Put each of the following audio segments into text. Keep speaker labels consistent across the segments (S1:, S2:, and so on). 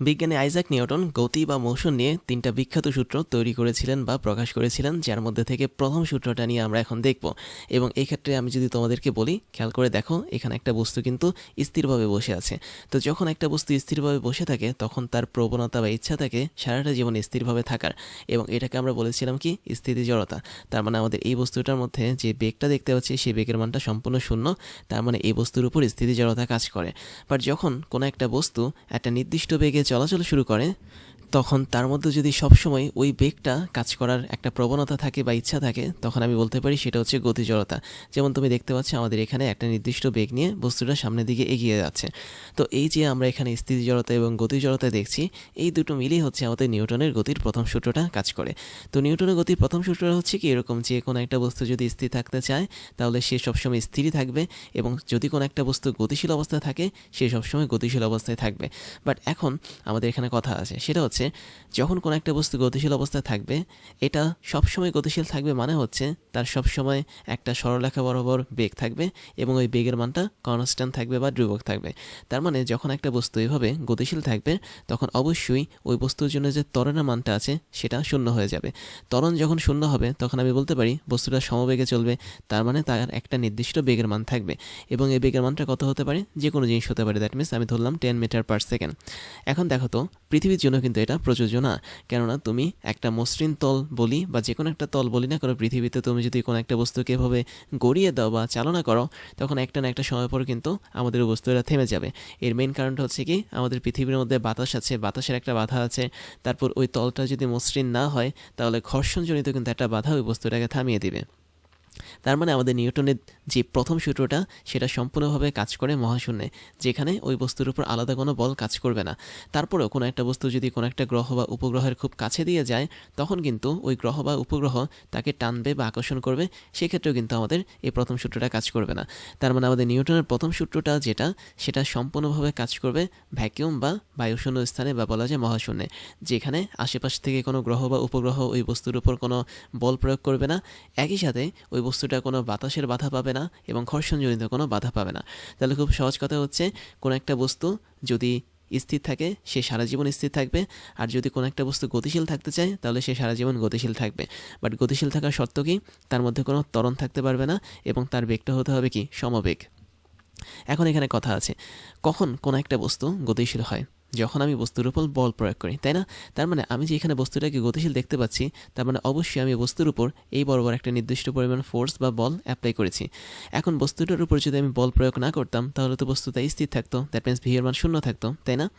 S1: বিজ্ঞানী Isaac Newton গতি বা মোশন নিয়ে তিনটা বিখ্যাত সূত্র তৈরি করেছিলেন বা প্রকাশ করেছিলেন, যার মধ্যে থেকে প্রথম সূত্রটা নিয়ে আমরা এখন দেখব। এবং এই ক্ষেত্রে আমি যদি তোমাদেরকে বলি, খেয়াল করে দেখো, এখানে একটা বস্তু কিন্তু স্থিরভাবে বসে আছে। তো যখন একটা বস্তু স্থিরভাবে বসে থাকে, তখন তার প্রবণতা বা ইচ্ছা থাকে সারাটা জীবন স্থিরভাবে থাকার। এবং এটাকে আমরা বলেছিলাম কি? স্থিতি জড়তা তার মানে আমাদের এই বস্তুটার মধ্যে যে বেগটা দেখতে পাচ্ছি, সেই বেগের মানটা সম্পূর্ণ শূন্য। তার মানে এই বস্তুর উপর স্থিতি জড়তা কাজ করে। বাট যখন কোনো একটা বস্তু একটা নির্দিষ্ট বেগে চলাচল শুরু করে। তখন তার মধ্যে যদি সবসময় ওই বেগটা কাজ করার একটা প্রবণতা থাকে বা ইচ্ছা থাকে, তখন আমি বলতে পারি সেটা হচ্ছে গতি জড়তা। যেমন তুমি দেখতে পাচ্ছ, আমাদের এখানে একটা নির্দিষ্ট বেগ নিয়ে বস্তুটা সামনের দিকে এগিয়ে যাচ্ছে। তো এই যে আমরা এখানে স্থিতি জড়তা এবং গতি জড়তা দেখছি, এই দুটো মিলিয়ে হচ্ছে আমাদের নিউটনের গতির প্রথম সূত্রটা কাজ করে। তো নিউটনের গতির প্রথম সূত্রটা হচ্ছে কি, এরকম যে কোনো একটা বস্তু যদি স্থির থাকতে চায়, তাহলে সে সবসময় স্থিরই থাকবে এবং যদি কোনো একটা বস্তু গতিশীল অবস্থায় থাকে, সে সবসময় গতিশীল অবস্থায় থাকবে। বাট এখন আমাদের এখানে কথা আছে, সেটা হচ্ছে যখন কোনো একটা বস্তু গতিশীল অবস্থায় থাকবে, এটা সবসময় গতিশীল থাকবে মানে হচ্ছে তার সবসময় একটা সরলরেখা বরাবর বেগ থাকবে এবং ওই বেগের মানটা কনস্ট্যান্ট থাকবে বা ধ্রুবক থাকবে। তার মানে যখন একটা বস্তু এভাবে গতিশীল থাকবে, তখন অবশ্যই ওই বস্তুর জন্য যে ত্বরণের মানটা আছে, সেটা শূন্য হয়ে যাবে। ত্বরণ যখন শূন্য হবে, তখন আমি বলতে পারি বস্তুটা সমবেগে চলবে, তার মানে তার একটা নির্দিষ্ট বেগের মান থাকবে এবং এই বেগের মানটা কত হতে পারে? যে কোনো জিনিস হতে পারে দ্যাট মিনস আমি ধরলাম টেন মিটার পার সেকেন্ড এখন দেখো তো, পৃথিবীর জন্য কিন্তু এটা প্রযোজ্য না। কেননা তুমি একটা মসৃণ তল বলি বা যে কোনো একটা তল বলি না করো পৃথিবীতে তুমি যদি কোনো একটা বস্তুকে এভাবে গড়িয়ে দাও বা চালনা করো, তখন একটা না একটা সময় পর কিন্তু আমাদের বস্তুটা থেমে যাবে। এর মেইন কারণটা হচ্ছে কি, আমাদের পৃথিবীর মধ্যে বাতাস আছে, বাতাসের একটা বাধা আছে। তারপর ওই তলটা যদি মসৃণ না হয়, তাহলে ঘর্ষণজনিত কিন্তু একটা বাধা ওই বস্তুটাকে থামিয়ে দিবে। তার মানে আমাদের নিউটনের যে প্রথম সূত্রটা, সেটা সম্পূর্ণভাবে কাজ করে মহাশূন্যে, যেখানে ওই বস্তুর উপর আলাদা কোনো বল কাজ করবে না। তারপরেও কোনো একটা বস্তু যদি কোনো একটা গ্রহ বা উপগ্রহের খুব কাছে দিয়ে যায়, তখন কিন্তু ওই গ্রহ বা উপগ্রহ তাকে টানবে বা আকর্ষণ করবে, সেক্ষেত্রেও কিন্তু আমাদের এই প্রথম সূত্রটা কাজ করবে না। তার মানে আমাদের নিউটনের প্রথম সূত্রটা যেটা, সেটা সম্পূর্ণভাবে কাজ করবে ভ্যাকিউম বা বায়ুশূন্য স্থানে বা বলা যায় মহাশূন্যে, যেখানে আশেপাশ থেকে কোনো গ্রহ বা উপগ্রহ ওই বস্তুর উপর কোনো বল প্রয়োগ করবে না। একই সাথে ওই বস্তুটা কোনো বাতাসের বাধা পাবে না এবং ঘর্ষণজনিত কোনো বাধা পাবে না। তাহলে খুব সহজ কথা হচ্ছে, কোনো একটা বস্তু যদি স্থির থাকে, সে সারা জীবন স্থির থাকবে। আর যদি কোনো একটা বস্তু গতিশীল থাকতে চায়, তাহলে সে সারা জীবন গতিশীল থাকবে। বাট গতিশীল থাকার শর্ত কি? তার মধ্যে কোনো ত্বরণ থাকতে পারবে না এবং তার বেগটা হতে হবে কি? সমবেগ। এখন এখানে কথা আছে, কখন কোনো একটা বস্তু গতিশীল হয়? যখন আমি বস্তুর উপর বল প্রয়োগ করি, তাই না? তার মানে আমি যে এখানে বস্তুটাকে গতিশীল দেখতে পাচ্ছি, তার মানে অবশ্যই আমি বস্তুর উপর এই বরাবর একটা নির্দিষ্ট পরিমাণ ফোর্স বা বল অ্যাপ্লাই করেছি। এখন বস্তুটার উপর যদি আমি বল প্রয়োগ না করতাম, তাহলে তো বস্তুটা স্থির থাকতো দ্যাট মিনস ভি এর মান শূন্য থাকতো, তাই না?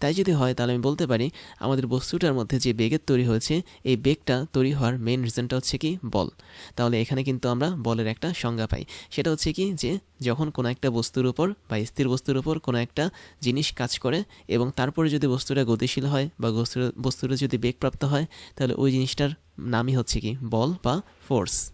S1: তাই যদি হয়, তাহলে আমি বলতে পারি, আমাদের বস্তুটার মধ্যে যে বেগের তৈরি হয়েছে, এই বেগটা তৈরি হওয়ার মেইন রিজনটা হচ্ছে কি? বল। তাহলে এখানে কিন্তু আমরা বলের একটা সংজ্ঞা পাই। সেটা হচ্ছে কি? যে যখন কোনো একটা বস্তুর উপর বা স্থির বস্তুর উপর কোনো একটা জিনিস কাজ করে এবং তারপরে যদি বস্তুটা গতিশীল হয় বা বস্তুটা বস্তুটা যদি বেগপ্রাপ্ত হয়, তাহলে ওই জিনিসটার নামই হচ্ছে কি? বল বা ফোর্স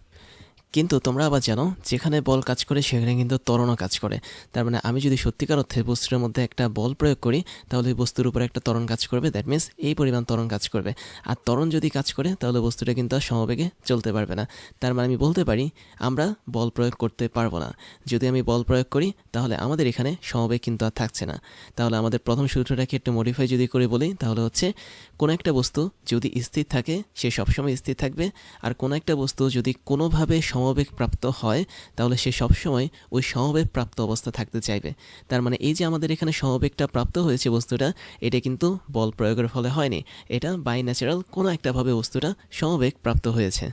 S1: কিন্তু তোমরা আবার জানো, যেখানে বল কাজ করে, সেখানে কিন্তু ত্বরণও কাজ করে। তার মানে আমি যদি সত্যিকার অর্থে বস্তুর মধ্যে একটা বল প্রয়োগ করি, তাহলে বস্তুর উপর একটা ত্বরণ কাজ করবে। দ্যাট মিনস এই পরিমাণ ত্বরণ কাজ করবে। আর ত্বরণ যদি কাজ করে, তাহলে বস্তুটা কিন্তু আর সমবেগে চলতে পারবে না। তার মানে আমি বলতে পারি, আমরা বল প্রয়োগ করতে পারব না। যদি আমি বল প্রয়োগ করি, তাহলে আমাদের এখানে সমবেগ কিন্তু আর থাকছে না। তাহলে আমাদের প্রথম সূত্রটাকে একটু মডিফাই যদি করে বলি, তাহলে হচ্ছে, কোনো একটা বস্তু যদি স্থির থাকে, সে সবসময় স্থির থাকবে। আর কোনো একটা বস্তু যদি কোনোভাবে সমবেগ প্রাপ্ত হয়, তাহলে সে সবসময় ওই সমবেগ প্রাপ্ত অবস্থা থাকতে চাইবে। তার মানে এই যে আমাদের এখানে সমবেগটা প্রাপ্ত হয়েছে বস্তুটা, এটা কিন্তু বল প্রয়োগের ফলে হয়নি। এটা বাই ন্যাচারাল কোনো একটাভাবে বস্তুটা সমবেগ প্রাপ্ত হয়েছে।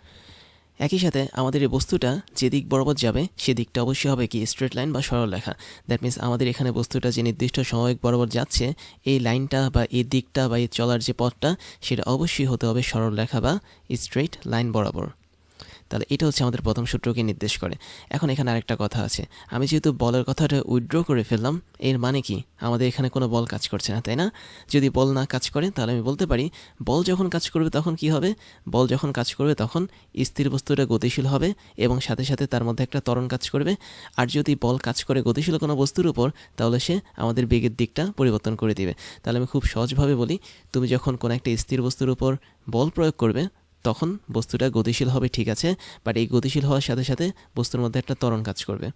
S1: একই সাথে আমাদের এই বস্তুটা যে দিক বরাবর যাবে সে দিকটা অবশ্যই হবে কি? স্ট্রেট লাইন বা সরল রেখা। দ্যাট মিন্স আমাদের এখানে বস্তুটা যে নির্দিষ্ট সমবেগ বরাবর যাচ্ছে, এই লাইনটা বা এই দিকটা বা এই চলার যে পথটা, সেটা অবশ্যই হতে হবে সরল রেখা বা স্ট্রেট লাইন বরাবর। তাহলে এটা হচ্ছে আমাদের প্রথম সূত্রকে নির্দেশ করে। এখন এখানে আরেকটা কথা আছে। আমি যেহেতু বলের কথাটা উইথড্র করে ফেললাম, এর মানে কি? আমাদের এখানে কোনো বল কাজ করছে না, তাই না? যদি বল না কাজ করে, তাহলে আমি বলতে পারি, বল যখন কাজ করবে তখন কি হবে? বল যখন কাজ করবে তখন স্থির বস্তুটা গতিশীল হবে এবং সাথে সাথে তার মধ্যে একটা ত্বরণ কাজ করবে। আর যদি বল কাজ করে গতিশীল কোনো বস্তুর উপর, তাহলে সে আমাদের বেগের দিকটা পরিবর্তন করে দিবে। তাহলে আমি খুব সহজভাবে বলি, তুমি যখন কোনো একটা স্থির বস্তুর উপর বল প্রয়োগ করবে তখন বস্তুটা গতিশীল হবে, ঠিক আছে? বাট এই গতিশীল হওয়ার সাথে সাথে বস্তুর মধ্যে একটা ত্বরণ কাজ করবে।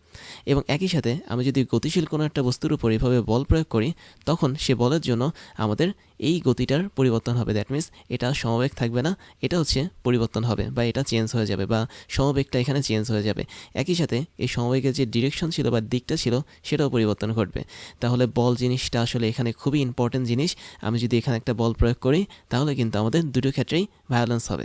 S1: এবং একই সাথে আমি যদি গতিশীল কোনো একটা বস্তুর উপর এইভাবে বল প্রয়োগ করি, তখন সে বলের জন্য আমাদের এই গতিটার পরিবর্তন হবে। দ্যাট মিন্স এটা সমবেগ থাকবে না, এটা হচ্ছে পরিবর্তন হবে বা এটা চেঞ্জ হয়ে যাবে বা সমবেগটা এখানে চেঞ্জ হয়ে যাবে। একই সাথে এই সমবেগের যে ডিরেকশন ছিল বা দিকটা ছিল, সেটাও পরিবর্তন ঘটবে। তাহলে বল জিনিসটা আসলে এখানে খুবই ইম্পর্টেন্ট জিনিস। আমি যদি এখানে একটা বল প্রয়োগ করি, তাহলে কিন্তু আমাদের দুটো ক্ষেত্রেই ভায়োলেন্স হবে।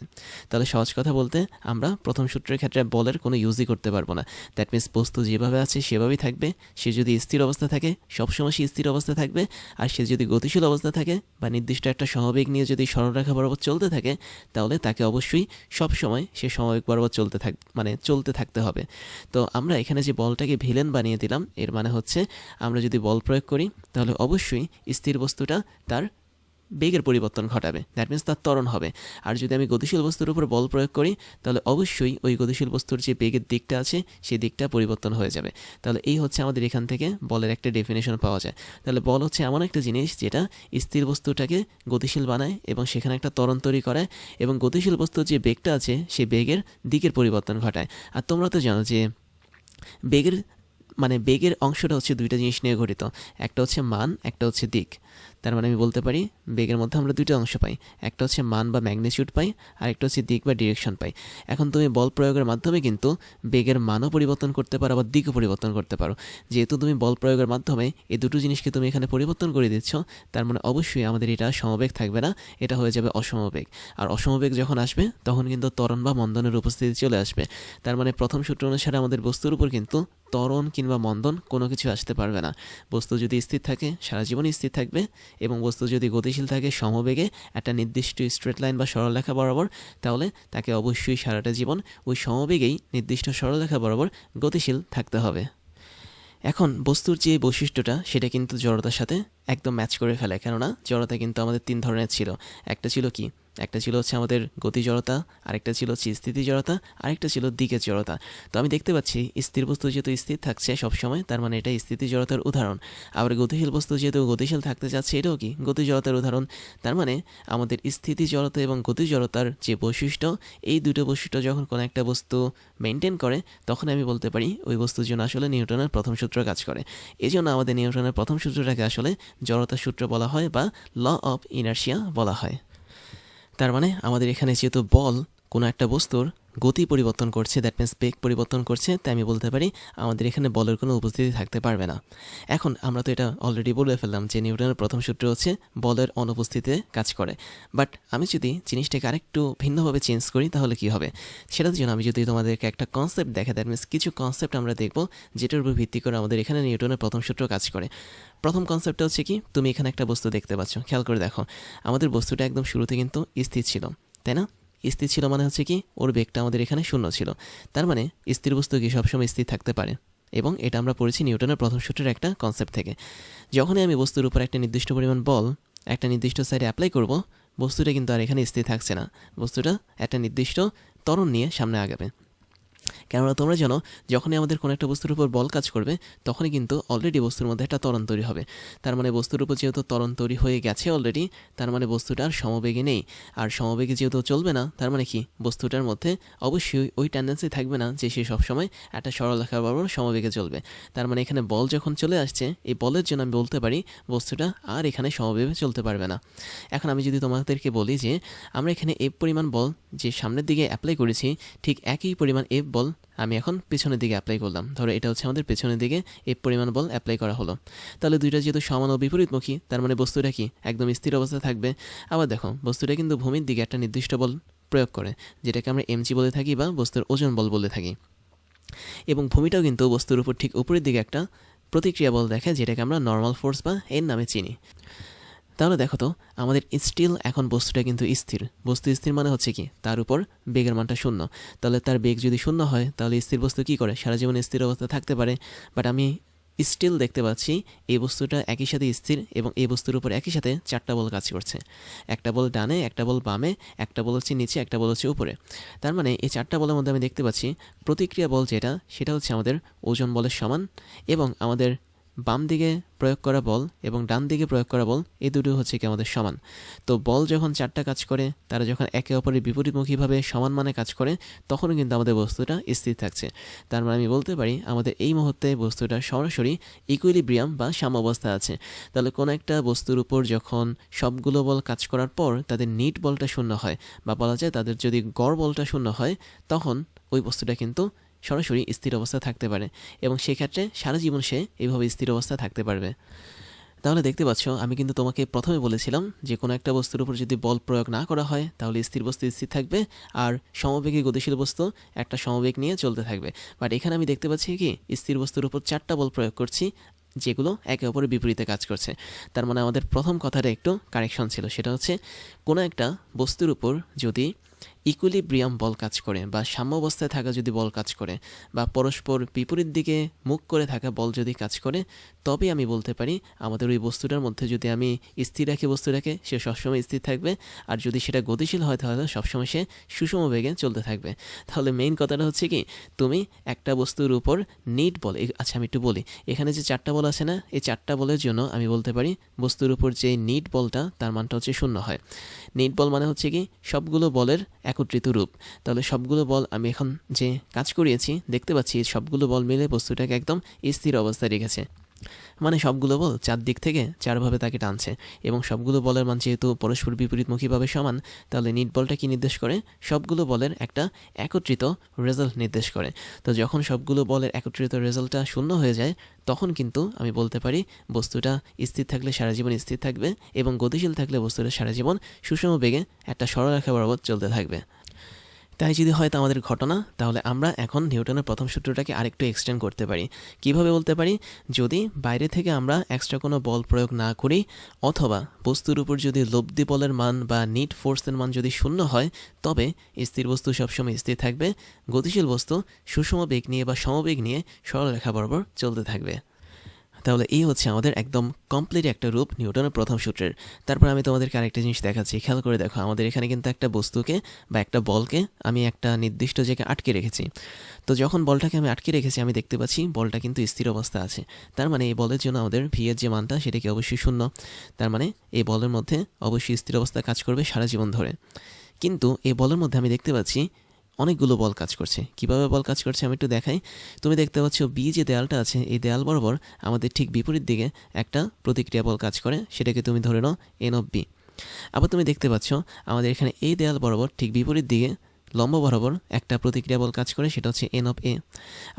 S1: তাহলে সহজ কথা বলতে, আমরা প্রথম সূত্রের ক্ষেত্রে বলের কোনো ইউজই করতে পারব না। দ্যাট মিন্স বস্তু যেভাবে আছে, সেভাবেই থাকবে। সে যদি স্থির অবস্থা থাকে, সবসময় সে স্থির অবস্থা থাকবে। আর সে যদি গতিশীল অবস্থা থাকে বা নির্দিষ্ট একটা সমবেগ নিয়ে যদি সরলরেখা বরাবর চলতে থাকে, তাহলে তাকে অবশ্যই সব সময় সে সমবেগ বরাবর চলতে থাক মানে চলতে থাকতে হবে। তো আমরা এখানে যে বলটাকে ভিলেন বানিয়ে দিলাম, এর মানে হচ্ছে আমরা যদি বল প্রয়োগ করি, তাহলে অবশ্যই স্থির বস্তুটা তার বেগের পরিবর্তন ঘটাবে। দ্যাট মিন্স তার ত্বরণ হবে। আর যদি আমি গতিশীল বস্তুর উপর বল প্রয়োগ করি, তাহলে অবশ্যই ওই গতিশীল বস্তুর যে বেগের দিকটা আছে, সেই দিকটা পরিবর্তন হয়ে যাবে। তাহলে এই হচ্ছে আমাদের এখান থেকে বলের একটা ডেফিনেশন পাওয়া যায়। তাহলে বল হচ্ছে এমন একটা জিনিস যেটা স্থির বস্তুটাকে গতিশীল বানায় এবং সেখানে একটা ত্বরণ তৈরি করে এবং গতিশীল বস্তুর যে বেগটা আছে, সেই বেগের দিকের পরিবর্তন ঘটায়। আর তোমরা তো জানো যে বেগের মানে বেগের অংশটা হচ্ছে দুইটা জিনিস নিয়ে গঠিত। একটা হচ্ছে মান, একটা হচ্ছে দিক। তার মানে আমি বলতে পারি বেগের মধ্যে আমরা দুইটা অংশ পাই। একটা হচ্ছে মান বা ম্যাগনিচিউড পাই আর একটা হচ্ছে দিক বা ডিরেকশন পাই। এখন তুমি বল প্রয়োগের মাধ্যমে কিন্তু বেগের মানও পরিবর্তন করতে পারো, আবার দিকও পরিবর্তন করতে পারো। যেহেতু তুমি বল প্রয়োগের মাধ্যমে এই দুটো জিনিসকে তুমি এখানে পরিবর্তন করে দিচ্ছ, তার মানে অবশ্যই আমাদের এটা সমবেগ থাকবে না, এটা হয়ে যাবে অসমবেগ। আর অসমবেগ যখন আসবে, তখন কিন্তু ত্বরণ বা মন্দনের উপস্থিতি চলে আসবে। তার মানে প্রথম সূত্র অনুসারে আমাদের বস্তুর উপর কিন্তু ত্বরণ কিংবা মন্দন কোনো কিছু আসতে পারবে না। বস্তু যদি স্থির থাকে, সারা জীবন স্থির থাকবে এবং বস্তু যদি গতিশীল থাকে, সমবেগে একটা নির্দিষ্ট স্ট্রেট লাইন বা সরলরেখা বরাবর, তাহলে তাকে অবশ্যই সারাটা জীবন ওই সমবেগেই নির্দিষ্ট সরলরেখা বরাবর গতিশীল থাকতে হবে। এখন বস্তুর যে বৈশিষ্ট্যটা, সেটা কিন্তু জড়তার সাথে একদম ম্যাচ করে ফেলে। কেননা, জড়তা কিন্তু আমাদের তিন ধরনের ছিল। একটা ছিল কি? একটা ছিল হচ্ছে আমাদের গতি জড়তা, আরেকটা ছিল হচ্ছে স্থিতি জড়তা, আরেকটা ছিল দিকের জড়তা। তো আমি দেখতে পাচ্ছি স্থির বস্তু যেহেতু স্থির থাকছে সবসময়, তার মানে এটা স্থিতি জড়তার উদাহরণ। আবার গতিশীল বস্তু যেহেতু গতিশীল থাকতে চাচ্ছে এটাও কি? গতি জড়তার উদাহরণ। তার মানে আমাদের স্থিতি জড়তা এবং গতি জড়তার যে বৈশিষ্ট্য, এই দুটো বৈশিষ্ট্য যখন কোনো একটা বস্তু মেনটেন করে, তখন আমি বলতে পারি ওই বস্তুর জন্য আসলে নিউটনের প্রথম সূত্র কাজ করে। এই জন্য আমাদের নিউটনের প্রথম সূত্রটাকে আসলে জড়তার সূত্র বলা হয় বা ল অফ ইনার্শিয়া বলা হয়। তার মানে আমাদের এখানে যেহেতু বল কোনো একটা বস্তুর গতি পরিবর্তন করছে দ্যাট মিন্স বেগ পরিবর্তন করছে, তাই আমি বলতে পারি আমাদের এখানে বলের কোনো উপস্থিতি থাকতে পারবে না। এখন আমরা তো এটা অলরেডি বলে ফেললাম যে নিউটনের প্রথম সূত্র হচ্ছে বলের অনুপস্থিতিতে কাজ করে। বাট আমি যদি জিনিসটাকে আরেকটু ভিন্নভাবে চেঞ্জ করি, তাহলে কি হবে? সেটার জন্য আমি যদি তোমাদেরকে একটা কনসেপ্ট দেখা দ্যাট মিন্স কিছু কনসেপ্ট আমরা দেখব, যেটার উপর ভিত্তি করে আমাদের এখানে নিউটনের প্রথম সূত্র কাজ করে। প্রথম কনসেপ্টটা হচ্ছে কি, তুমি এখানে একটা বস্তু দেখতে পাচ্ছ, খেয়াল করে দেখো। আমাদের বস্তুটা একদম শুরুতে কিন্তু স্থির ছিল, তাই না? স্থির ছিল মানে হচ্ছে কি, ওর বেগটা আমাদের এখানে শূন্য ছিল। তার মানে স্থির বস্তু কি সবসময় স্থির থাকতে পারে? এবং এটা আমরা পড়েছি নিউটনের প্রথম সূত্রের একটা কনসেপ্ট থেকে। যখনই আমি বস্তুর উপর একটা নির্দিষ্ট পরিমাণ বল, একটা নির্দিষ্ট সাইডে অ্যাপ্লাই করব, বস্তুটা কিন্তু আর এখানে স্থির থাকছে না। বস্তুটা একটা নির্দিষ্ট ত্বরণ নিয়ে সামনে আগাবে। কেননা তোমরা জানো, যখনই আমাদের কোনো একটা বস্তুর উপর বল কাজ করবে, তখনই কিন্তু অলরেডি বস্তুর মধ্যে একটা ত্বরণ তৈরি হবে। তার মানে বস্তুর উপর যেহেতু ত্বরণ তৈরি হয়ে গেছে অলরেডি তার মানে বস্তুটা আর সমবেগে নেই। আর সমবেগে যেহেতু চলবে না, তার মানে কি? বস্তুটার মধ্যে অবশ্যই ওই টেন্ডেন্সি থাকবে না যে সে সবসময় একটা সরল সরলরেখা বরাবর সমবেগে চলবে। তার মানে এখানে বল যখন চলে আসছে, এই বলের জন্য আমি বলতে পারি, বস্তুটা আর এখানে সমবেগে চলতে পারবে না। এখন আমি যদি তোমাদেরকে বলি যে, আমরা এখানে এফ পরিমাণ বল যে সামনের দিকে অ্যাপ্লাই করেছি, ঠিক একই পরিমাণ এফ বল, আমি এখন পেছনের দিকে অ্যাপ্লাই করলাম। ধরো এটা হচ্ছে আমাদের পেছনের দিকে এফ পরিমাণ বল অ্যাপ্লাই করা হলো। তাহলে দুইটা যেহেতু সমান ও বিপরীতমুখী, তার মানে বস্তুটা কি? একদম স্থির অবস্থায় থাকবে। আবার দেখো, বস্তুটা কিন্তু ভূমির দিকে একটা নির্দিষ্ট বল প্রয়োগ করে, যেটাকে আমরা এমজি বলে থাকি বা বস্তুর ওজন বল বলে থাকি। এবং ভূমিটাও কিন্তু বস্তুর উপর ঠিক উপরের দিকে একটা প্রতিক্রিয়া বল দেখে, যেটাকে আমরা নর্মাল ফোর্স বা এর নামে চিনি। তাহলে দেখো তো, আমাদের স্টিল এখন বস্তুটা কিন্তু স্থির। বস্তু স্থির মানে হচ্ছে কি? তার উপর বেগের মানটা শূন্য। তাহলে তার বেগ যদি শূন্য হয়, তাহলে স্থির বস্তু কি করে? সারা জীবন স্থির অবস্থা থাকতে পারে। বাট আমি স্টিল দেখতে পাচ্ছি, এই বস্তুটা একই সাথে স্থির এবং এই বস্তুর উপর একই সাথে চারটা বল কাজ করছে। একটা বল ডানে, একটা বল বামে, একটা বল হচ্ছে নিচে, একটা বল হচ্ছে উপরে। তার মানে এই চারটা বলের মধ্যে আমি দেখতে পাচ্ছি, প্রতিক্রিয়া বল যেটা, সেটা হচ্ছে আমাদের ওজন বলের সমান এবং আমাদের বাম দিকে প্রয়োগ করা বল এবং ডান দিকে প্রয়োগ করা বল, এই দুটো হচ্ছে কি আমাদের সমান। তো বল যখন চারটা কাজ করে, তারা যখন একে অপরের বিপরীতমুখীভাবে সমান মানে কাজ করে, তখনও কিন্তু আমাদের বস্তুটা স্থির থাকছে। তার মানে আমি বলতে পারি, আমাদের এই মুহূর্তে বস্তুটা সরাসরি ইকুইলিব্রিয়াম বা সাম্যাবস্থা আছে। তাহলে কোনো একটা বস্তুর উপর যখন সবগুলো বল কাজ করার পর তাদের নিট বলটা শূন্য হয়, বা বলা যায় তাদের যদি গড় বলটা শূন্য হয়, তখন ওই বস্তুটা কিন্তু সরাসরি স্থির অবস্থা থাকতে পারে এবং সেক্ষেত্রে সারা জীবন সে এইভাবে স্থির অবস্থা থাকতে পারবে। তাহলে দেখতে পাচ্ছ, আমি কিন্তু তোমাকে প্রথমে বলেছিলাম যে কোনো একটা বস্তুর উপর যদি বল প্রয়োগ না করা হয়, তাহলে স্থির বস্তু স্থির থাকবে আর সমবেগী গতিশীল বস্তু একটা সমবেগ নিয়ে চলতে থাকবে। বাট এখানে আমি দেখতে পাচ্ছি কি, স্থির বস্তুর উপর চারটা বল প্রয়োগ করছি, যেগুলো একে অপরের বিপরীতে কাজ করছে। তার মানে আমাদের প্রথম কথাটা একটু কারেকশন ছিল, সেটা হচ্ছে কোনো একটা বস্তুর উপর যদি ইকুইলিব্রিয়াম বল কাজ করে বা সাম্য অবস্থায় থাকা যদি বল কাজ করে বা পরস্পর বিপরীত দিকে মুখ করে থাকা বল যদি কাজ করে তবে আমি বলতে পারি আমাদের ওই বস্তুটার মধ্যে যদি আমি স্থির রাখি বস্তুটাকে, সে সবসময় স্থির থাকবে। আর যদি সেটা গতিশীল হয়, তাহলে সবসময় সে সুষম বেগে চলতে থাকবে। তাহলে মেইন কথাটা হচ্ছে কি, তুমি একটা বস্তুর উপর নিট বল আচ্ছা আমি একটু বলি, এখানে যে চারটা বল আছে না, এই চারটা বলের জন্য আমি বলতে পারি বস্তুর উপর যে নিট বলটা, তার মানটা হচ্ছে শূন্য হয়। নিট বল মানে হচ্ছে কি, সবগুলো বলের একত্রিত রূপ। তাহলে সবগুলো বল আমি এখন যে কাজ করিয়েছি, দেখতে পাচ্ছি সবগুলো বল মিলে বস্তুটাকে একদম স্থির অবস্থায় রেখেছে। মানে সবগুলো বল চার দিক থেকে চারভাবে তাকে টানছে এবং সবগুলো বলের মান যেহেতু পরস্পর বিপরীতমুখীভাবে সমান, তাহলে নিট বলটা কি নির্দেশ করে? সবগুলো বলের একটা একত্রিত রেজাল্ট নির্দেশ করে। তো যখন সবগুলো বলের একত্রিত রেজাল্টটা শূন্য হয়ে যায়, তখন কিন্তু আমি বলতে পারি বস্তুটা স্থির থাকলে সারা জীবন স্থির থাকবে এবং গতিশীল থাকলে বস্তুটা সারা জীবন সুষম বেগে একটা সরলরেখা বরাবর চলতে থাকবে। তাই যদি হয় তা আমাদের ঘটনা, তাহলে আমরা এখন নিউটনের প্রথম সূত্রটাকে আরেকটু এক্সটেন্ড করতে পারি। কীভাবে বলতে পারি? যদি বাইরে থেকে আমরা এক্সট্রা কোনো বল প্রয়োগ না করি, অথবা বস্তুর উপর যদি লব্ধি বলের মান বা নিট ফোর্সের মান যদি শূন্য হয়, তবে স্থির বস্তু সবসময় স্থির থাকবে, গতিশীল বস্তু সুষম বেগ নিয়ে বা সমবেগ নিয়ে সরলরেখা বরাবর চলতে থাকবে। তাহলে এই হচ্ছে আমাদের একদম কমপ্লিট একটা রূপ নিউটনের প্রথম সূত্রের। তারপর আমি তোমাদেরকে আরেকটা জিনিস দেখাচ্ছি। খেয়াল করে দেখো, আমাদের এখানে কিন্তু একটা বস্তুকে বা একটা বলকে আমি একটা নির্দিষ্ট জায়গায় আটকে রেখেছি। তো যখন বলটাকে আমি আটকে রেখেছি, আমি দেখতে পাচ্ছি বলটা কিন্তু স্থির অবস্থা আছে। তার মানে এই বলের জন্য আমাদের ভি এর যে মানটা সেটা কি অবশ্যই শূন্য। তার মানে এই বলের মধ্যে অবশ্যই স্থির অবস্থা কাজ করবে সারা জীবন ধরে। কিন্তু এই বলের মধ্যে আমি দেখতে পাচ্ছি অনেকগুলো বল কাজ করছে। কীভাবে বল কাজ করছে আমি একটু দেখাই। তুমি দেখতে পাচ্ছ বি যে দেয়ালটা আছে, এই দেয়াল বরাবর আমাদের ঠিক বিপরীত দিকে একটা প্রতিক্রিয়া বল কাজ করে, সেটাকে তুমি ধরে নাও এন অফ বি আবার তুমি দেখতে পাচ্ছ, আমাদের এখানে এই দেয়াল বরাবর ঠিক বিপরীত দিকে লম্ব বরাবর একটা প্রতিক্রিয়া বল কাজ করে, সেটা হচ্ছে এন অফ এ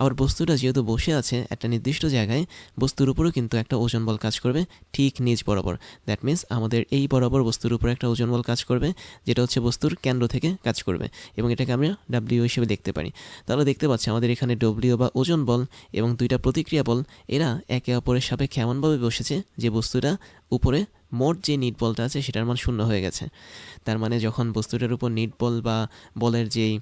S1: আবার বস্তুটা যেহেতু বসে আছে, একটা নির্দিষ্ট জায়গায়, বস্তুর উপরও কিন্তু একটা ওজন বল কাজ করবে ঠিক নিজ বরাবর। দ্যাট মিন্স আমাদের এই বরাবর বস্তুর উপর একটা ওজন বল কাজ করবে, যেটা হচ্ছে বস্তুর কেন্দ্র থেকে কাজ করবে এবং এটাকে আমরা ডাব্লিউ হিসেবে দেখতে পারি। তাহলে দেখতে পাচ্ছি আমাদের এখানে ডব্লিউ বা ওজন বল এবং দুইটা প্রতিক্রিয়া বল, এরা একে অপরের সাপেক্ষে এমনভাবে বসেছে যে বস্তুটা উপরে মোট যে নিট বলটা আছে সেটার মান শূন্য হয়ে গেছে। তার মানে যখন বস্তুটার উপর নিট বল বা বলের যেই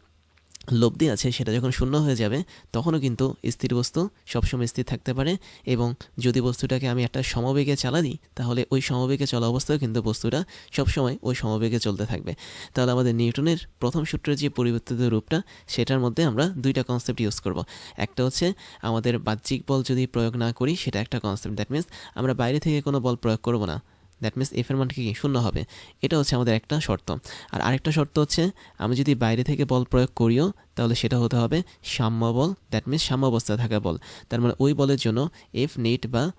S1: লব্ধি আছে সেটা যখন শূন্য হয়ে যাবে, তখনও কিন্তু স্থির বস্তু সবসময় স্থির থাকতে পারে এবং যদি বস্তুটাকে আমি একটা সমবেগে চালা দিই, তাহলে ওই সমবেগে চলা অবস্থায় কিন্তু বস্তুটা সবসময় ওই সমবেগে চলতে থাকবে। তাহলে আমাদের নিউটনের প্রথম সূত্রের যে পরিবর্তিত রূপটা, সেটার মধ্যে আমরা দুইটা কনসেপ্ট ইউজ করব। একটা হচ্ছে আমাদের বাহ্যিক বল যদি প্রয়োগ না করি, সেটা একটা কনসেপ্ট দ্যাট মিন্স আমরা বাইরে থেকে কোনো বল প্রয়োগ করব না। দ্যাট মিন্স এফের মানটা কি? শূন্য হবে। এটা হচ্ছে আমাদের একটা শর্ত। আর আরেকটা শর্ত হচ্ছে, আমি যদি বাইরে থেকে বল প্রয়োগ করিও, তাহলে সেটা হতে হবে সাম্য বল দ্যাট মিনস সাম্য অবস্থায় থাকা বল। তার মানে ওই বলের জন্য এফ নেট বা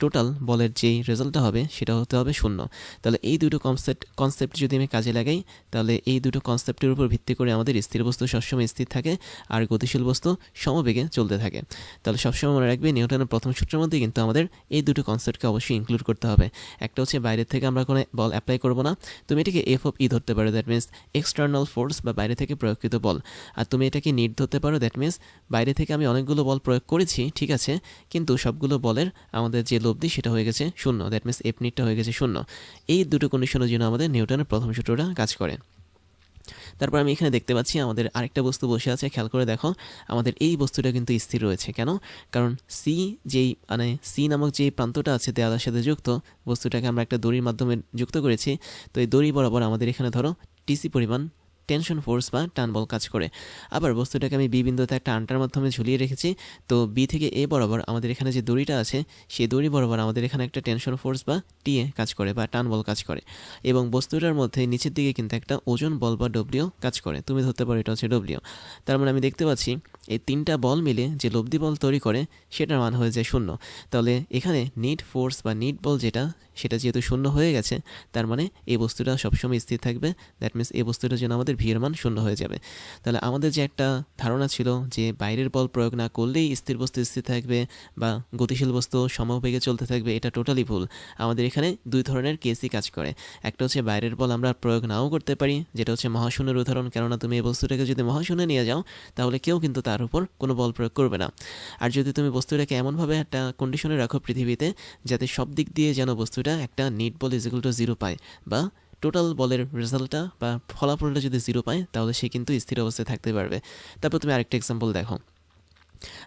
S1: টোটাল বলের যেই রেজাল্টটা হবে, সেটা হতে হবে শূন্য। তাহলে এই দুটো কনসেপ্ট কনসেপ্ট যদি আমি কাজে লাগাই, তাহলে এই দুটো কনসেপ্টের উপর ভিত্তি করে আমাদের স্থির বস্তু সবসময় স্থির থাকে আর গতিশীল বস্তু সমবেগে চলতে থাকে। তাহলে সবসময় মনে রাখবে, নিউটনের প্রথম সূত্রের মধ্যে কিন্তু আমাদের এই দুটো কনসেপ্টকে অবশ্যই ইনক্লুড করতে হবে। একটা হচ্ছে বাইরের থেকে আমরা কোনো বল অ্যাপ্লাই করব না। তুমি এটাকে এফ অফ ই ধরতে পারো দ্যাট মিন্স এক্সটার্নাল ফোর্স বা বাইরে থেকে প্রয়োগকৃত বল। আর তুমি এটাকে নিট ধরতে পারো দ্যাট মিন্স বাইরে থেকে আমি অনেকগুলো বল প্রয়োগ করেছি, ঠিক আছে, কিন্তু সবগুলো বলের আমাদের যে লব্ধি সেটা হয়ে গেছে শূন্য। দ্যাট মিন্স এফ নিটটা হয়ে গেছে শূন্য। এই দুটো কন্ডিশনের জন্য আমাদের নিউটনের প্রথম সূত্রটা কাজ করে। তারপর আমি এখানে দেখতে পাচ্ছি আমাদের আরেকটা বস্তু বসে আছে, খেয়াল করে দেখো। আমাদের এই বস্তুটা কিন্তু স্থির রয়েছে। কেন? কারণ সি যেই মানে সি নামক যে প্রান্তটা আছে দেওয়ালের সাথে যুক্ত, বস্তুটাকে আমরা একটা দড়ির মাধ্যমে যুক্ত করেছি। তো এই দড়ি বরাবর আমাদের এখানে ধরো টিসি পরিমাণ টেনশন ফোর্স বা টান বল কাজ করে। আবার বস্তুটাকে আমি বি বিন্দুতে একটা আন্টার মাধ্যমে ঝুলিয়ে রেখেছি। তো বি থেকে এ বরাবর আমাদের এখানে যে দড়িটা আছে, সেই দড়ি বরাবর আমাদের এখানে একটা টেনশন ফোর্স বা টিএ কাজ করে বা টান বল কাজ করে। এবং বস্তুটার মধ্যে নিচের দিকে কিন্তু একটা ওজন বল বা ডব্লিউ কাজ করে। তুমি ধরতে পারো এটা হচ্ছে ডব্লিউ তার মানে আমি দেখতে পাচ্ছি এই তিনটা বল মিলে যে লব্ধি বল তৈরি করে, সেটার মান হয়ে যায় শূন্য। তাহলে এখানে নিট ফোর্স বা নিট বল যেটা, সেটা যেহেতু শূন্য হয়ে গেছে, তার মানে এই বস্তুটা সবসময় স্থির থাকবে। দ্যাট মিনস এই বস্তুটার জন্য আমাদের ভিড় মান শূন্য হয়ে যাবে। তাহলে আমাদের যে একটা ধারণা ছিল যে বাইরের বল প্রয়োগ না করলেই স্থির বস্তু স্থির থাকবে বা গতিশীল বস্তু সমবেগে চলতে থাকবে, এটা টোটালি ভুল। আমাদের এখানে দুই ধরনের কেসই কাজ করে। একটা হচ্ছে বাইরের বল আমরা প্রয়োগ নাও করতে পারি, যেটা হচ্ছে মহাশূন্যের উদাহরণ। কেননা তুমি এই বস্তুটাকে যদি মহাশূন্যে নিয়ে যাও, তাহলে কেউ কিন্তু তার উপর কোনো বল প্রয়োগ করবে না। আর যদি তুমি বস্তুটাকে এমনভাবে একটা কন্ডিশনে রাখো পৃথিবীতে, যাতে সব দিক দিয়ে যেন বস্তুটা একটা নিট বল ইজিকুল টু জিরো পায় বা টোটাল বলের রেজাল্টটা বা ফলাফলটা যদি জিরো পায়, তাহলে সে কিন্তু স্থির অবস্থায় থাকতে পারবে। তারপর তুমি আরেকটা এক্সাম্পল দেখো।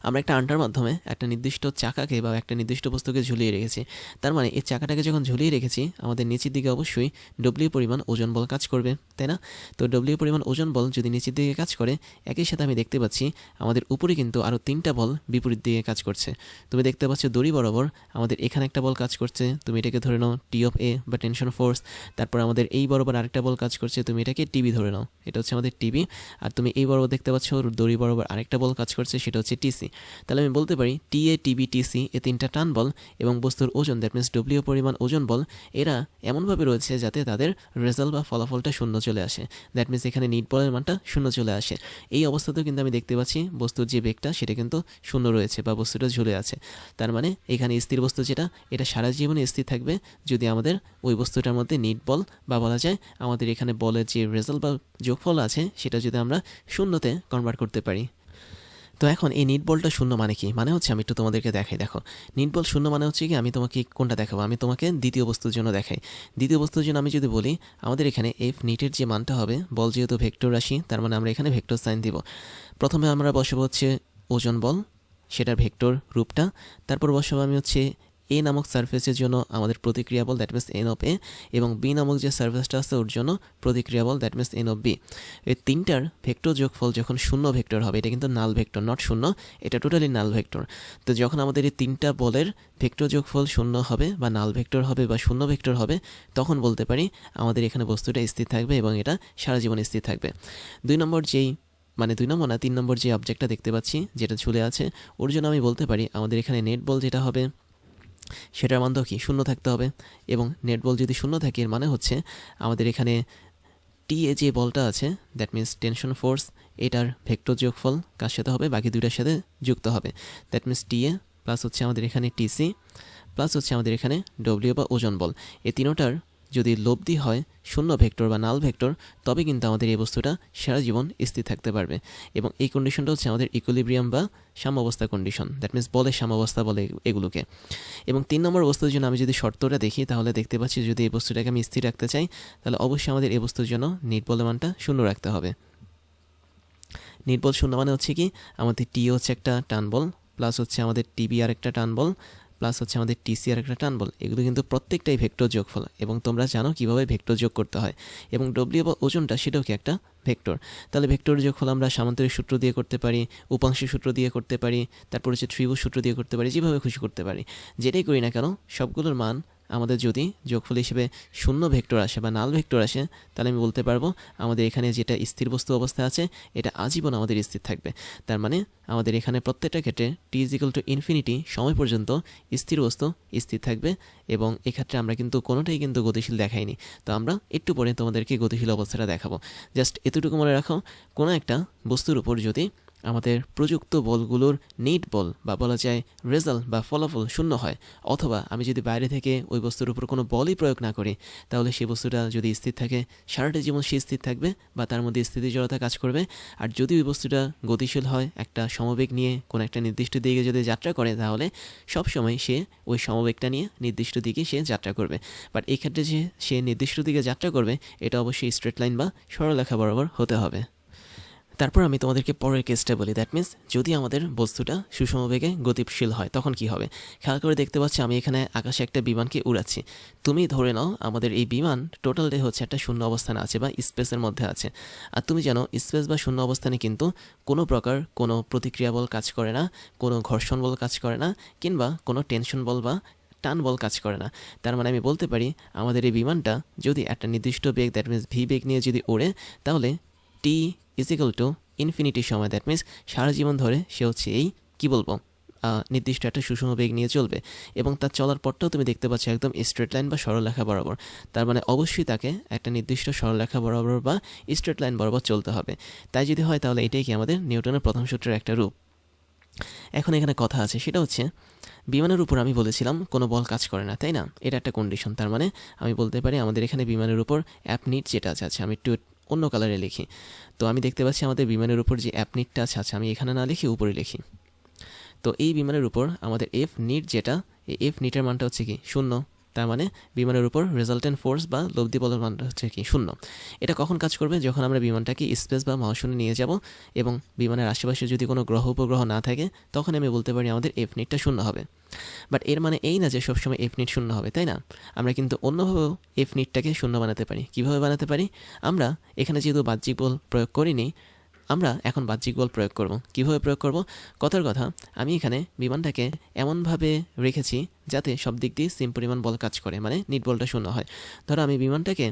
S1: আমরা একটা আন্টার মাধ্যমে একটা নির্দিষ্ট চাকাকে বা একটা নির্দিষ্ট বস্তুকে ঝুলিয়ে রেখেছি। তার মানে এই চাকাটাকে যখন ঝুলিয়ে রেখেছি, আমাদের নিচের দিকে অবশ্যই ডব্লিউ পরিমাণ ওজন বল কাজ করবে, তাই না? তো ডব্লিউ পরিমাণ ওজন বল যদি নিচের দিকে কাজ করে, একই সাথে আমি দেখতে পাচ্ছি আমাদের উপরে কিন্তু আরও তিনটা বল বিপরীত দিকে কাজ করছে। তুমি দেখতে পাচ্ছ দড়ি বরাবর আমাদের এখানে একটা বল কাজ করছে, তুমি এটাকে ধরে নাও টি অফ এ বা টেনশন ফোর্স তারপর আমাদের এই বরাবর আরেকটা বল কাজ করছে, তুমি এটাকে টিভি ধরে নাও, এটা হচ্ছে আমাদের টিভি আর তুমি এই বরাবর দেখতে পাচ্ছ দড়ি বরাবর আরেকটা বল কাজ করছে, সেটা হচ্ছে টিসি তাহলে আমি বলতে পারি টি এ টিবি, টিসি এ তিনটা টান বল এবং বস্তুর ওজন দ্যাট মিনস ডব্লিউ পরিমাণ ওজন বল, এরা এমনভাবে রয়েছে যাতে তাদের রেজাল্ট বা ফলাফলটা শূন্য চলে আসে। দ্যাট মিনস এখানে নিট বলের মানটা শূন্য চলে আসে। এই অবস্থাতেও কিন্তু আমি দেখতে পাচ্ছি বস্তুর যে বেগটা, সেটা কিন্তু শূন্য রয়েছে বা বস্তুটা ঝুলে আছে। তার মানে এখানে স্থির বস্তু যেটা, এটা সারা জীবনে স্থির থাকবে যদি আমাদের ওই বস্তুটার মধ্যে নিট বল বা বলা যায় আমাদের এখানে বলের যে রেজাল্ট বা যোগফল আছে, সেটা যদি আমরা শূন্যতে কনভার্ট করতে পারি। তো এখন এই নিট বলটা শূন্য মানে কি? মানে হচ্ছে আমি একটু তোমাদেরকে দেখাই, দেখো। নিট বল শূন্য মানে হচ্ছে কি, আমি তোমাকে কোনটা দেখাবো? আমি তোমাকে দ্বিতীয় বস্তুর জন্য দেখাই। দ্বিতীয় বস্তুর জন্য আমি যদি বলি, আমাদের এখানে এফ নিটের যে মানটা হবে, বল যেহেতু ভেক্টর রাশি, তার মানে আমরা এখানে ভেক্টর সাইন দিব। প্রথমে আমরা বসবো হচ্ছে ওজন বল, সেটার ভেক্টর রূপটা। তারপর বসবো আমি হচ্ছে এ নামক সার্ফেসের জন্য আমাদের প্রতিক্রিয়া বল that means N of A এবং বি নামক যে সার্ফেসটা আছে ওর জন্য প্রতিক্রিয়া বল that means N of B এই তিনটার ভেক্টর যোগফল যখন শূন্য ভেক্টর হবে, এটা কিন্তু নাল ভেক্টর নট শূন্য, এটা টোটালি নাল ভেক্টর তো যখন আমাদের এই তিনটা বলের ভেক্টর যোগফল শূন্য হবে বা নাল ভেক্টর হবে বা শূন্য ভেক্টর হবে, তখন বলতে পারি আমাদের এখানে বস্তুটা স্থির থাকবে এবং এটা সারা জীবন স্থির থাকবে। দুই নম্বর যেই মানে দুই নম্বর না, তিন নম্বর যে অবজেক্টটা দেখতে পাচ্ছি, যেটা ঝুলে আছে, ওর জন্য আমি বলতে পারি আমাদের এখানে নেট বল যেটা হবে সেটার মান তো কি? শূন্য থাকতে হবে। এবং নেট বল যদি শূন্য থাকে, এর মানে হচ্ছে আমাদের এখানে টি এ যে বলটা আছে দ্যাট মিন্স টেনশন ফোর্স এটার ভেক্টর যোগফল কার সাথে হবে? বাকি দুইটার সাথে যুক্ত হবে। That means T A plus হচ্ছে আমাদের এখানে টিসি প্লাস হচ্ছে আমাদের এখানে ডব্লিউ বা ওজন বল। এই তিনোটার যদি লব্ধি হয় শূন্য ভেক্টর বা নাল ভেক্টর, তবে কিন্তু আমাদের এই বস্তুটা সারা জীবন স্থির থাকতে পারবে এবং এই কন্ডিশনটা হচ্ছে আমাদের ইকুলিব্রিয়াম বা সাম্যাবস্থা কন্ডিশন দ্যাট মিনস বলে সাম্যাবস্থা বলে এগুলোকে। এবং তিন নম্বর বস্তুর জন্য আমি যদি শর্তটা দেখি, তাহলে দেখতে পাচ্ছি যদি এই বস্তুটাকে আমি স্থির রাখতে চাই, তাহলে অবশ্যই আমাদের এই বস্তুর জন্য নির্বল মানটা শূন্য রাখতে হবে। নির্বল শূন্য মানে হচ্ছে কি? আমাদের টি হচ্ছে একটা টান বল প্লাস হচ্ছে আমাদের টিবি আর একটা টান বল প্লাস হচ্ছে আমাদের টিসি আর একটা টান বল, এগুলো কিন্তু প্রত্যেকটাই ভেক্টর যোগফল এবং তোমরা জানো কীভাবে ভেক্টর যোগ করতে হয় এবং ডব্লিউ বা ওজনটা সেটাও কি একটা ভেক্টর তাহলে ভেক্টর যোগফল আমরা সামান্তরিক সূত্র দিয়ে করতে পারি উপাংশ সূত্র দিয়ে করতে পারি, তারপর হচ্ছে ত্রিভুজ সূত্র দিয়ে করতে পারি, যেভাবে খুশি করতে পারি। যেটাই করি না কেন, সবগুলোর মান আমাদের যদি যোগফল হিসেবে শূন্য ভেক্টর আসে বা নাল ভেক্টর আসে, তাহলে আমি বলতে পারব আমাদের এখানে যেটা স্থির বস্তু অবস্থা আছে, এটা আজীবন আমাদের স্থির থাকবে। তার মানে আমাদের এখানে প্রত্যেকটা ক্ষেত্রে টি ইজিক্যাল টু ইনফিনিটি সময় পর্যন্ত স্থির বস্তু স্থির থাকবে এবং এক্ষেত্রে আমরা কিন্তু কোনোটাই কিন্তু গতিশীল দেখাইনি। তো আমরা একটু পরে তোমাদেরকে গতিশীল অবস্থাটা দেখাবো। জাস্ট এতটুকু মনে রাখো, কোনো একটা বস্তুর উপর যদি আমাদের প্রযুক্ত বলগুলোর নেট বল বা বলা যায় রেজাল্ট বা ফলাফল শূন্য হয়, অথবা আমি যদি বাইরে থেকে ওই বস্তুর উপর কোনো বলই প্রয়োগ না করি, তাহলে সেই বস্তুটা যদি স্থির থাকে, সারাটা জীবন সে স্থির থাকবে বা তার মধ্যে স্থিতিজড়তা কাজ করবে। আর যদি ওই বস্তুটা গতিশীল হয়, একটা সমবেগ নিয়ে কোনো একটা নির্দিষ্ট দিকে যদি যাত্রা করে, তাহলে সব সময় সে ওই সমবেগটা নিয়ে নির্দিষ্ট দিকে সে যাত্রা করবে। বাট এই ক্ষেত্রে যে সে নির্দিষ্ট দিকে যাত্রা করবে, এটা অবশ্যই স্ট্রেট লাইন বা সরলরেখা বরাবর হতে হবে। তারপর আমি তোমাদেরকে পরের কেসটা বলি। দ্যাট মিন্স যদি আমাদের বস্তুটা সুষম বেগে গতিশীল হয়, তখন কি হবে? খেয়াল করে দেখতে পাচ্ছি, আমি এখানে আকাশে একটা বিমানকে উড়াচ্ছি। তুমি ধরে নাও, আমাদের এই বিমান টোটাল ডে হচ্ছে একটা শূন্য অবস্থানে আছে বা স্পেসের মধ্যে আছে। আর তুমি জানো স্পেস বা শূন্য অবস্থানে কিন্তু কোনো প্রকার কোনো প্রতিক্রিয়া বল কাজ করে না, কোনো ঘর্ষণ বল কাজ করে না, কিংবা কোনো টেনশন বল বা টান বল কাজ করে না। তার মানে আমি বলতে পারি, আমাদের এই বিমানটা যদি একটা নির্দিষ্ট বেগ দ্যাট মিন্স ভি বেগ নিয়ে যদি ওড়ে, তাহলে টি ইজিক্যাল টু ইনফিনিটি সময় দ্যাট মিন্স সারা জীবন ধরে সে হচ্ছে এই, কি বলব নির্দিষ্ট একটা সুষম বেগ নিয়ে চলবে। এবং তার চলার পরটাও তুমি দেখতে পাচ্ছ একদম স্ট্রেট লাইন বা সরলরেখা বরাবর। তার মানে অবশ্যই তাকে একটা নির্দিষ্ট সরলরেখা বরাবর বা স্ট্রেট লাইন বরাবর চলতে হবে। তাই যদি হয় তাহলে এটাই কি আমাদের নিউটনের প্রথম সূত্রের একটা রূপ। এখন এখানে কথা আছে, সেটা হচ্ছে বিমানের উপর আমি বলেছিলাম, কোনো বল কাজ করে না, তাই না? এটা একটা কন্ডিশন তার মানে আমি বলতে পারি আমাদের এখানে বিমানের উপর অ্যাপ নিট যেটা আছে আছে আমি একটু অন্য কালারে লিখি। তো আমি দেখতে পাচ্ছি আমাদের বিমানের উপর যে অ্যাপ নিটটা আছে আছে আমি এখানে না লিখি উপরে লিখি। তো এই বিমানের উপর আমাদের এফ নিট যেটা, এই এফ নিটের মানটা হচ্ছে কি? শূন্য। তার মানে বিমানের উপর রেজাল্টেন্ট ফোর্স বা লব্ধি বলের মানটা হচ্ছে কি? শূন্য। এটা কখন কাজ করবে? যখন আমরা বিমানটাকে স্পেস বা মহাশূন্যে নিয়ে যাব এবং বিমানের আশেপাশে যদি কোনো গ্রহ উপগ্রহ না থাকে, তখন আমি বলতে পারি আমাদের এফ নিটটা শূন্য হবে। বাট এর মানে এই না যে সবসময় এফ নিট শূন্য হবে, তাই না? আমরা কিন্তু অন্যভাবেও এফ নিটটাকে শূন্য বানাতে পারি। কীভাবে বানাতে পারি? আমরা এখানে যেহেতু বাহ্যিক বল প্রয়োগ করিনি, আমরা এখন বাহ্যিক বল প্রয়োগ করব। কীভাবে প্রয়োগ করব? কথার কথা, আমি এখানে বিমানটাকে এমনভাবে রেখেছি যাতে সব দিক দিয়ে সিম পরিমাণ বল কাজ করে মানে নিট বলটা শূন্য হয়। ধরো আমি বিমানটাকে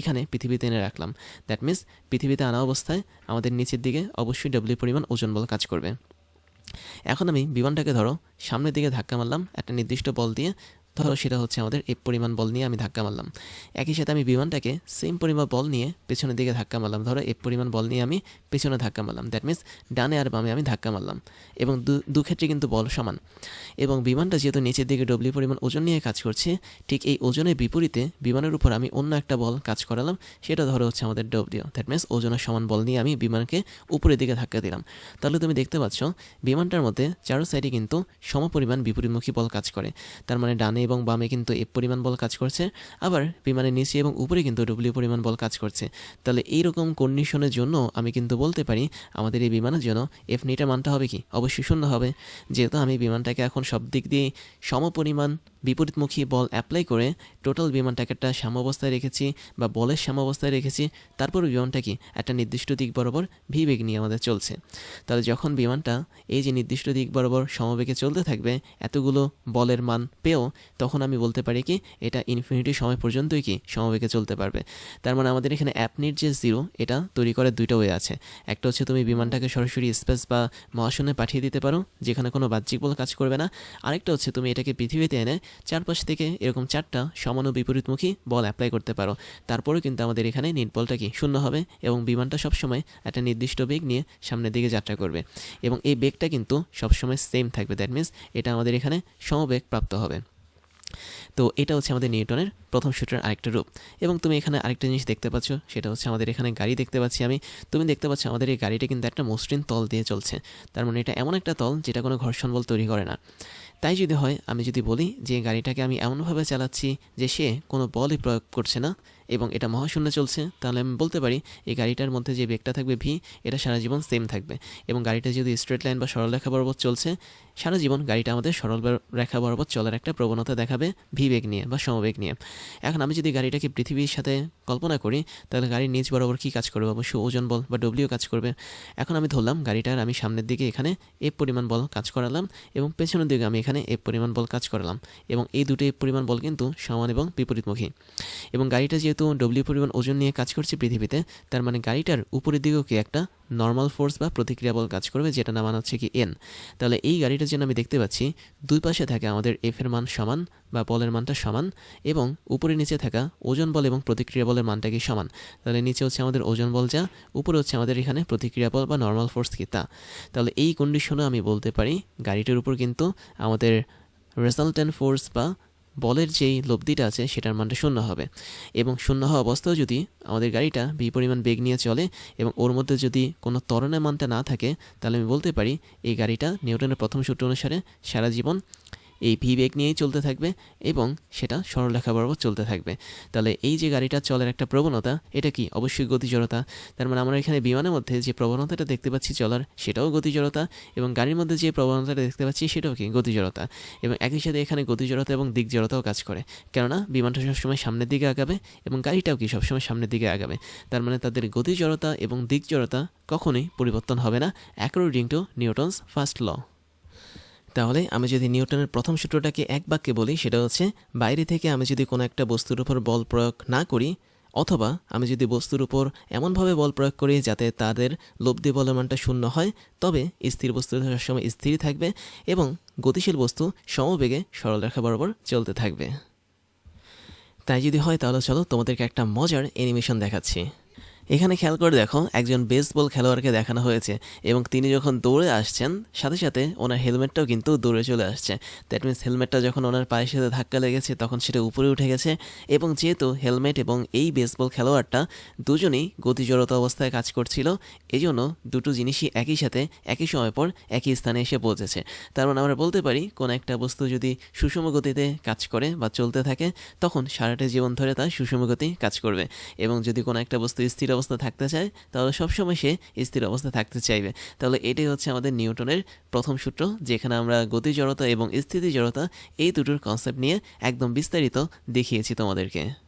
S1: এখানে পৃথিবীতে এনে রাখলাম। দ্যাট মিন্স পৃথিবীতে আনা অবস্থায় আমাদের নিচের দিকে অবশ্যই ডব্লিউ পরিমাণ ওজন বল কাজ করবে। এখন আমি বিমানটাকে ধরো সামনের দিকে ধাক্কা মারলাম একটা নির্দিষ্ট বল দিয়ে ধরো সেটা হচ্ছে আমাদের এফ পরিমাণ বল নিয়ে আমি ধাক্কা মারলাম। একই সাথে আমি বিমানটাকে সেম পরিমাণ বল নিয়ে পেছনের দিকে ধাক্কা মারলাম। ধরো এফ পরিমাণ বল নিয়ে আমি পেছনে ধাক্কা মারলাম। দ্যাট মিন্স ডানে আর বামে আমি ধাক্কা মারলাম। এবং দু- ক্ষেত্রে কিন্তু বল সমান। এবং বিমানটা যেহেতু নিচের দিকে ডব্লিউ পরিমাণ ওজন নিয়ে কাজ করছে, ঠিক এই ওজনের বিপরীতে বিমানের উপর আমি অন্য একটা বল কাজ করালাম। সেটা ধরো হচ্ছে আমাদের ডব্লিউ দ্যাট মিন্স ওজনের সমান বল নিয়ে আমি বিমানকে উপরের দিকে ধাক্কা দিলাম। তাহলে তুমি দেখতে পাচ্ছ, বিমানটার মধ্যে চারো সাইডে কিন্তু সমপরিমাণ বিপরীতমুখী বল কাজ করে। তার মানে ডানে এবং বামে কিন্তু এফ পরিমাণ বল কাজ করছে, আবার বিমানের নিচে এবং উপরে কিন্তু ডব্লিউ পরিমাণ বল কাজ করছে। তাহলে এইরকম কন্ডিশনের জন্য আমি কিন্তু বলতে পারি, আমাদের এই বিমানের জন্য এফ নিটার মানটা হবে কি? অবশ্যই শূন্য হবে। যেহেতু আমি বিমানটাকে এখন সব দিক দিয়ে সমপরিমাণ বিপরীতমুখী বল অ্যাপ্লাই করে টোটাল বিমানটাকে একটা সাম্যাবস্থায় রেখেছি বা বলের সাম্যাবস্থায় রেখেছি, তারপর বিমানটা কি? একটা নির্দিষ্ট দিক বরাবর ভি বেগ নিয়ে আমাদের চলছে। তাহলে যখন বিমানটা এই যে নির্দিষ্ট দিক বরাবর সমবেগে চলতে থাকবে, এতগুলো বলের মান পেয়েও তখন আমি বলতে পারি কি, এটা ইনফিনিটি সময় পর্যন্তই কি সমবেগে চলতে পারবে। তার মানে আমাদের এখানে অ্যাপনির যে জিরো এটা তৈরি করার দুইটা ওয়ে আছে। একটা হচ্ছে তুমি বিমানটাকে সরাসরি স্পেস বা মহাশূন্যে পাঠিয়ে দিতে পারো, যেখানে কোনো বাহ্যিক বল কাজ করবে না। আরেকটা হচ্ছে তুমি এটাকে পৃথিবীতে এনে চারপাশ থেকে এরকম চারটা সমান ও বিপরীতমুখী বল অ্যাপ্লাই করতে পারো। তারপরেও কিন্তু আমাদের এখানে নিট বলটা কি শূন্য হবে এবং বিমানটা সবসময় একটা নির্দিষ্ট বেগ নিয়ে সামনের দিকে যাত্রা করবে। এবং এই বেগটা কিন্তু সবসময় সেম থাকবে। দ্যাট মিন্স এটা আমাদের এখানে সমবেগ প্রাপ্ত হবে। তো এটা হচ্ছে আমাদের নিউটনের প্রথম সূত্রের আরেকটা রূপ। এবং তুমি এখানে আরেকটা জিনিস দেখতে পাচ্ছ, সেটা হচ্ছে আমাদের এখানে গাড়ি দেখতে পাচ্ছি আমি। তুমি দেখতে পাচ্ছ আমাদের এই গাড়িটা কিন্তু একটা মসৃণ তল দিয়ে চলছে। তার মানে এটা এমন একটা তল যেটা কোনো ঘর্ষণ বল তৈরি করে না। তাই যদি হয়, আমি যদি বলি যে গাড়িটাকে আমি এমনভাবে চালাচ্ছি যে সে কোনো বলই প্রয়োগ করছে না এবং এটা মহাশূন্য চলছে, তাহলে আমি বলতে পারি এই গাড়িটার মধ্যে যে বেগটা থাকবে ভি এটা সারা জীবন সেম থাকবে। এবং গাড়িটা যদি স্ট্রেট লাইন বা সরল রেখা বরাবর চলছে, সারা জীবন গাড়িটা আমাদের সরল রেখা বরাবর চলার একটা প্রবণতা দেখাবে ভি বেগ নিয়ে বা সমবেগ নিয়ে। এখন আমি যদি গাড়িটাকে পৃথিবীর সাথে কল্পনা করি, তাহলে গাড়ির নিচ বরাবর কী কাজ করবে? অবশ্যই ওজন বল বা ডব্লিউ কাজ করবে। এখন আমি ধরলাম গাড়িটার আমি সামনের দিকে এখানে এফ পরিমাণ বল কাজ করালাম এবং পেছনের দিকে আমি এখানে এফ পরিমাণ বল কাজ করালাম এবং এই দুটো এফ পরিমাণ বল কিন্তু সমান এবং বিপরীতমুখী। এবং গাড়িটা যেহেতু ডব্লিউ পরিমাণ ওজন নিয়ে কাজ করছে পৃথিবীতে, তার মানে গাড়িটার উপরের দিকেও কি একটা নর্মাল ফোর্স বা প্রতিক্রিয়া বল কাজ করবে, যেটা নামান হচ্ছে কি এন তাহলে এই গাড়িটা যেন আমি দেখতে পাচ্ছি, দুই পাশে থাকে আমাদের এফ এর মান সমান বা বলের মানটা সমান এবং উপরে নিচে থাকা ওজন বল এবং প্রতিক্রিয়া বলের মানটা কি সমান। তাহলে নিচে হচ্ছে আমাদের ওজন বল যা, উপরে হচ্ছে আমাদের এখানে প্রতিক্রিয়া বল বা নর্মাল ফোর্স কি তা। তাহলে এই কন্ডিশনে আমি বলতে পারি, গাড়িটার উপর কিন্তু আমাদের রেজাল্টেন্ট ফোর্স বা বলের যেই লব্ধিটা আছে, সেটার মানটা শূন্য হবে। এবং শূন্য হওয়া অবস্থাও যদি আমাদের গাড়িটা বি পরিমাণ বেগ নিয়ে চলে এবং ওর মধ্যে যদি কোনো ত্বরণের মানটা না থাকে, তাহলে আমি বলতে পারি এই গাড়িটা নিউটনের প্রথম সূত্র অনুসারে সারা জীবন এই ভি বেগ নিয়েই চলতে থাকবে এবং সেটা সরলরেখা বরাবর চলতে থাকবে। তাহলে এই যে গাড়িটা চলার একটা প্রবণতা, এটা কি? অবশ্যই গতিজড়তা। তার মানে আমরা এখানে বিমানের মধ্যে যে প্রবণতাটা দেখতে পাচ্ছি চলার, সেটাও গতিজড়তা এবং গাড়ির মধ্যে যে প্রবণতাটা দেখতে পাচ্ছি, সেটাও কি? গতিজড়তা। এবং একই সাথে এখানে গতিজড়তা এবং দিক জড়তাও কাজ করে। কেননা বিমানটা সবসময় সামনের দিকে আগাবে এবং গাড়িটাও কি সবসময় সামনের দিকে আগাবে? তার মানে তাদের গতি জড়তা এবং দিক জড়তা কখনোই পরিবর্তন হবে না। According to Newton's first law তাহলে আমি যদি নিউটনের প্রথম সূত্রটাকে এক বাক্যে বলি, সেটা হচ্ছে, বাইরে থেকে আমি যদি কোনো একটা বস্তুর উপর বল প্রয়োগ না করি, অথবা আমি যদি বস্তুর উপর এমনভাবে বল প্রয়োগ করি যাতে তাদের লব্ধি বলের মানটা শূন্য হয়, তবে স্থির বস্তু সবসময় স্থির থাকবে এবং গতিশীল বস্তু সমবেগে সরলরেখা বরাবর চলতে থাকবে। তাই যদি হয় তাহলে চলো তোমাদেরকে একটা মজার অ্যানিমেশন দেখাচ্ছি। এখানে খেয়াল করে দেখো, একজন বেসবল খেলোয়াড়কে দেখানো হয়েছে এবং তিনি যখন দৌড়ে আসছেন, সাথে সাথে ওনার হেলমেটটাও কিন্তু দৌড়ে চলে আসছে। দ্যাট মিনস হেলমেটটা যখন ওনার পায়ের সাথে ধাক্কা লেগেছে, তখন সেটা উপরে উঠে গেছে এবং যেহেতু হেলমেট এবং এই বেসবল খেলোয়াড়টা দুজনেই গতিজড়তা অবস্থায় কাজ করছিল এই জন্য দুটো জিনিসই একই সাথে, একই সময় পর একই স্থানে এসে পৌঁছেছে। তার মানে আমরা বলতে পারি, কোনো একটা বস্তু যদি সুষম গতিতে কাজ করে বা চলতে থাকে, তখন সারাটা জীবন ধরে তার সুষম গতি কাজ করবে এবং যদি কোনো একটা বস্তু স্থির অবস্থা থাকতে চায়, তাহলে সবসময় সে স্থির অবস্থা থাকতে চাইবে। তাহলে এটাই হচ্ছে আমাদের নিউটনের প্রথম সূত্র, যেখানে আমরা গতি জড়তা এবং স্থিতি জড়তা এই দুটোর কনসেপ্ট নিয়ে একদম বিস্তারিত দেখিয়েছি তোমাদেরকে।